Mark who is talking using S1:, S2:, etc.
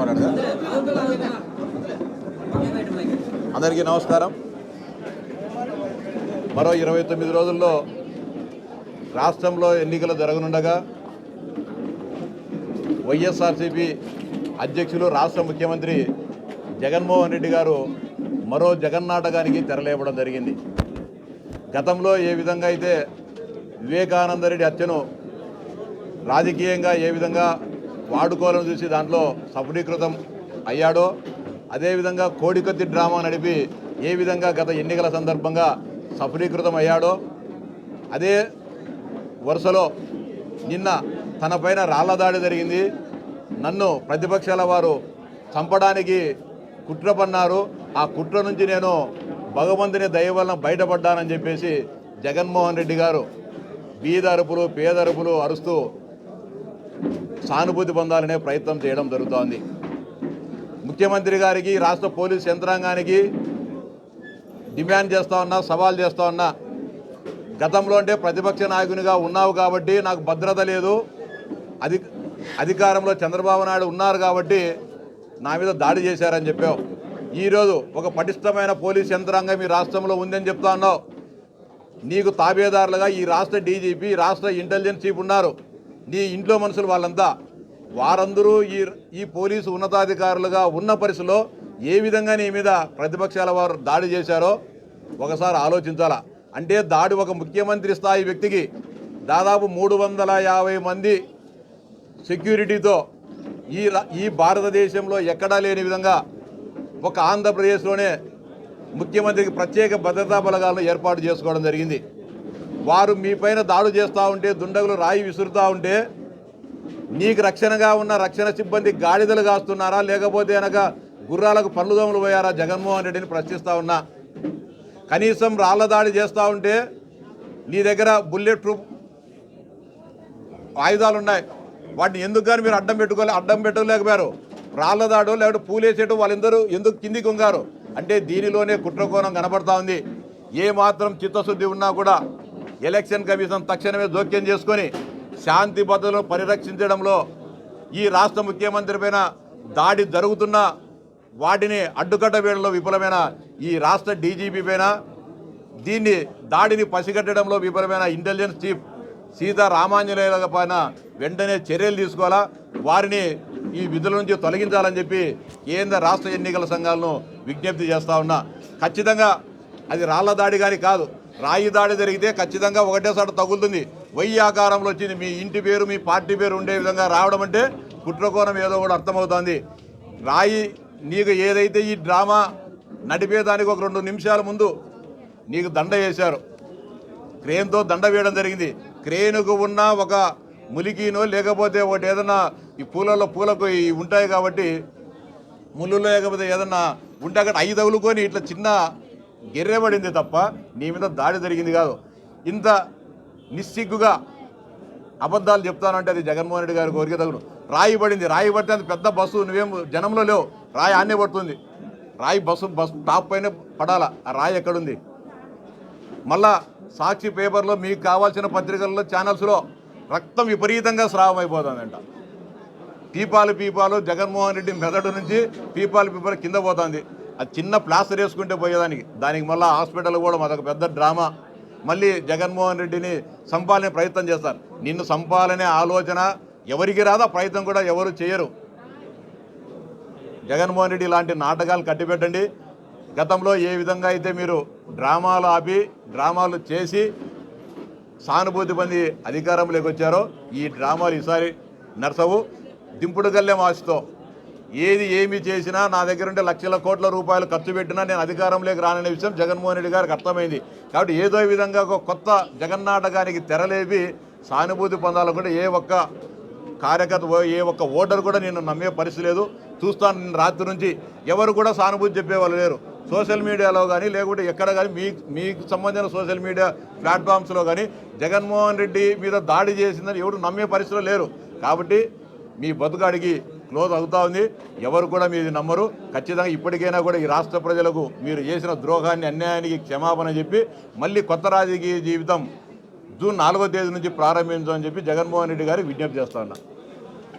S1: మాట్లాడదా? అందరికీ నమస్కారం. మరో ఇరవై తొమ్మిది రోజుల్లో రాష్ట్రంలో ఎన్నికలు జరగనుండగా వైఎస్ఆర్సీపీ అధ్యక్షులు రాష్ట్ర ముఖ్యమంత్రి జగన్మోహన్ రెడ్డి గారు మరో జగన్నాటకానికి తెరలేపడం జరిగింది. గతంలో ఏ విధంగా అయితే వివేకానందరెడ్డి హత్యను రాజకీయంగా ఏ విధంగా వాడుకోవాలని చూసి దాంట్లో సఫలీకృతం అయ్యాడో అదేవిధంగా కోడికత్తి డ్రామా నడిపి ఏ విధంగా గత ఎన్నికల సందర్భంగా సఫలీకృతం అయ్యాడో అదే వరుసలో నిన్న తన పైన దాడి జరిగింది. నన్ను ప్రతిపక్షాల వారు చంపడానికి కుట్ర పన్నారు. ఆ కుట్ర నుంచి నేను భగవంతుని దయ వలన బయటపడ్డానని చెప్పేసి జగన్మోహన్ రెడ్డి గారు బీదరుపులు పేదరుపులు అరుస్తూ సానుభూతి పొందాలనే ప్రయత్నం చేయడం జరుగుతోంది. ముఖ్యమంత్రి గారికి రాష్ట్ర పోలీస్ యంత్రాంగానికి డిమాండ్ చేస్తా ఉన్నా సవాల్ చేస్తూ ఉన్నా గతంలో అంటే ప్రతిపక్ష నాయకునిగా ఉన్నావు కాబట్టి నాకు భద్రత లేదు. అధి అధికారంలో చంద్రబాబు నాయుడు ఉన్నారు కాబట్టి నా మీద దాడి చేశారని చెప్పావు. ఈరోజు ఒక పటిష్టమైన పోలీస్ యంత్రాంగం ఈ రాష్ట్రంలో ఉందని చెప్తా ఉన్నావు. నీకు తాబేదారులుగా ఈ రాష్ట్ర డీజీపీ రాష్ట్ర ఇంటెలిజెన్స్ చీఫ్ ఉన్నారు. నీ ఇంట్లో మనుషులు వాళ్ళంతా వారందరూ ఈ ఈ పోలీసు ఉన్నతాధికారులుగా ఉన్న పరిస్థితిలో ఏ విధంగా నీ మీద ప్రతిపక్షాల వారు దాడి చేశారో ఒకసారి ఆలోచించాలా? అంటే దాడి ఒక ముఖ్యమంత్రి స్థాయి వ్యక్తికి దాదాపు మూడు వందల యాభై మంది సెక్యూరిటీతో ఈ ఈ భారతదేశంలో ఎక్కడా లేని విధంగా ఒక ఆంధ్రప్రదేశ్లోనే ముఖ్యమంత్రికి ప్రత్యేక భద్రతా బలగాలను ఏర్పాటు చేసుకోవడం జరిగింది. వారు మీ పైన దాడు చేస్తూ ఉంటే దుండగులు రాయి విసురుతూ ఉంటే నీకు రక్షణగా ఉన్న రక్షణ సిబ్బంది గాడిదలు కాస్తున్నారా? లేకపోతే అనగా గుర్రాలకు పళ్ళు దోమలు పోయారా? జగన్మోహన్ రెడ్డిని ప్రశ్నిస్తూ ఉన్నా. కనీసం రాళ్ళ దాడి చేస్తూ ఉంటే నీ దగ్గర బుల్లెట్ ప్రూఫ్ ఆయుధాలు ఉన్నాయి వాటిని ఎందుకు కానీ మీరు అడ్డం పెట్టుకోలే అడ్డం పెట్టలేకపోయారు. రాళ్ళ దాడు లేకపోతే పూలేసేటు వాళ్ళందరూ ఎందుకు కిందికి ఉంగారు అంటే దీనిలోనే కుట్రకోణం కనబడతా ఉంది. ఏ మాత్రం చిత్తశుద్ధి ఉన్నా కూడా ఎలక్షన్ కమిషన్ తక్షణమే జోక్యం చేసుకొని శాంతి భద్రతలను పరిరక్షించడంలో ఈ రాష్ట్ర ముఖ్యమంత్రి పైన దాడి జరుగుతున్న వాటిని అడ్డుకట్ట వేయడంలో విఫలమైన ఈ రాష్ట్ర డీజీపీ పైన దీన్ని దాడిని పసిగట్టడంలో విఫలమైన ఇంటెలిజెన్స్ చీఫ్ సీతారామాంజనేయుల పైన వెంటనే చర్యలు తీసుకోవాలా? వారిని ఈ విధుల నుంచి తొలగించాలని చెప్పి కేంద్ర రాష్ట్ర ఎన్నికల సంఘాలను విజ్ఞప్తి చేస్తూ ఉన్నా. ఖచ్చితంగా అది రాళ్ళ దాడి కానీ కాదు. రాయి దాడి జరిగితే ఖచ్చితంగా ఒకటేసారి తగులుతుంది. వయ్యి ఆకారంలో వచ్చింది. మీ ఇంటి పేరు మీ పార్టీ పేరు ఉండే విధంగా రావడం అంటే కుట్రకోణం ఏదో కూడా అర్థమవుతోంది. రాయి నీకు ఏదైతే ఈ డ్రామా నడిపేదానికి ఒక రెండు నిమిషాల ముందు నీకు దండ వేశారు. క్రేన్తో దండ వేయడం జరిగింది. క్రేనుకు ఉన్న ఒక ములికినో లేకపోతే ఒకటి ఏదన్నా ఈ పూలలో పూలకు ఉంటాయి కాబట్టి ముళ్ళు లేకపోతే ఏదన్నా ఉంటే అక్కడ ఐదు తగులుకొని ఇట్లా చిన్న గెర్రెబడింది తప్ప నీ మీద దాడి జరిగింది కాదు. ఇంత నిస్సిగ్గుగా అబద్ధాలు చెప్తానంటే అది జగన్మోహన్ రెడ్డి గారి కోరిక తగును. రాయి పడింది. రాయి పడితే అది పెద్ద బస్సు నువ్వేం జనంలో లేవు. రాయి ఆనే పడుతుంది. రాయి బస్సు బస్సు టాప్ పైన పడాలా. ఆ రాయి ఎక్కడుంది? మళ్ళా సాక్షి పేపర్లో మీకు కావాల్సిన పత్రికల్లో ఛానల్స్లో రక్తం విపరీతంగా స్రావం అయిపోతుందంట. పీపాలు పీపాలు జగన్మోహన్ రెడ్డి మెదడు నుంచి పీపాలు పీపాలు కింద పోతుంది. అది చిన్న ప్లాస్టర్ వేసుకుంటే పోయేదానికి. దానికి మళ్ళీ హాస్పిటల్ కూడా మాదొక పెద్ద డ్రామా. మళ్ళీ జగన్మోహన్ రెడ్డిని సంపాలనే ప్రయత్నం చేస్తారు. నిన్ను సంపాలనే ఆలోచన ఎవరికి రాదా ప్రయత్నం కూడా ఎవరు చేయరు. జగన్మోహన్ రెడ్డి ఇలాంటి నాటకాలు కట్టిపెట్టండి. గతంలో ఏ విధంగా అయితే మీరు డ్రామాలు ఆపి డ్రామాలు చేసి సానుభూతి పొంది అధికారంలోకి వచ్చారో ఈ డ్రామాలు ఈసారి నర్సవు దింపుడు గల్లెం ఆశతో ఏది ఏమి చేసినా నా దగ్గర ఉంటే లక్షల కోట్ల రూపాయలు ఖర్చు పెట్టినా నేను అధికారంలోకి రాననే విషయం జగన్మోహన్ రెడ్డి గారికి అర్థమైంది. కాబట్టి ఏదో విధంగా ఒక కొత్త జగన్నాటకానికి తెరలేపి సానుభూతి పొందాలనుకుంటే ఏ ఒక్క కార్యకర్త ఏ ఒక్క ఓటర్ కూడా నేను నమ్మే పరిస్థితి లేదు. చూస్తాను నేను రాత్రి నుంచి ఎవరు కూడా సానుభూతి చెప్పేవాళ్ళు లేరు. సోషల్ మీడియాలో కానీ లేకుంటే ఎక్కడ కానీ మీ మీకు సంబంధించిన సోషల్ మీడియా ప్లాట్ఫామ్స్లో కానీ జగన్మోహన్ రెడ్డి మీద దాడి చేసిందని ఎవరు నమ్మే పరిస్థితిలో లేరు. కాబట్టి మీ బతుకాడికి క్లోజ్ అవుతా ఉంది. ఎవరు కూడా మీది నమ్మరు. ఖచ్చితంగా ఇప్పటికైనా కూడా ఈ రాష్ట్ర ప్రజలకు మీరు చేసిన ద్రోహాన్ని అన్యాయానికి క్షమాపణ చెప్పి మళ్ళీ కొత్త రాజకీయ జీవితం జూన్ నాలుగో తేదీ నుంచి ప్రారంభించమని చెప్పి జగన్మోహన్ రెడ్డి గారికి విజ్ఞప్తి చేస్తా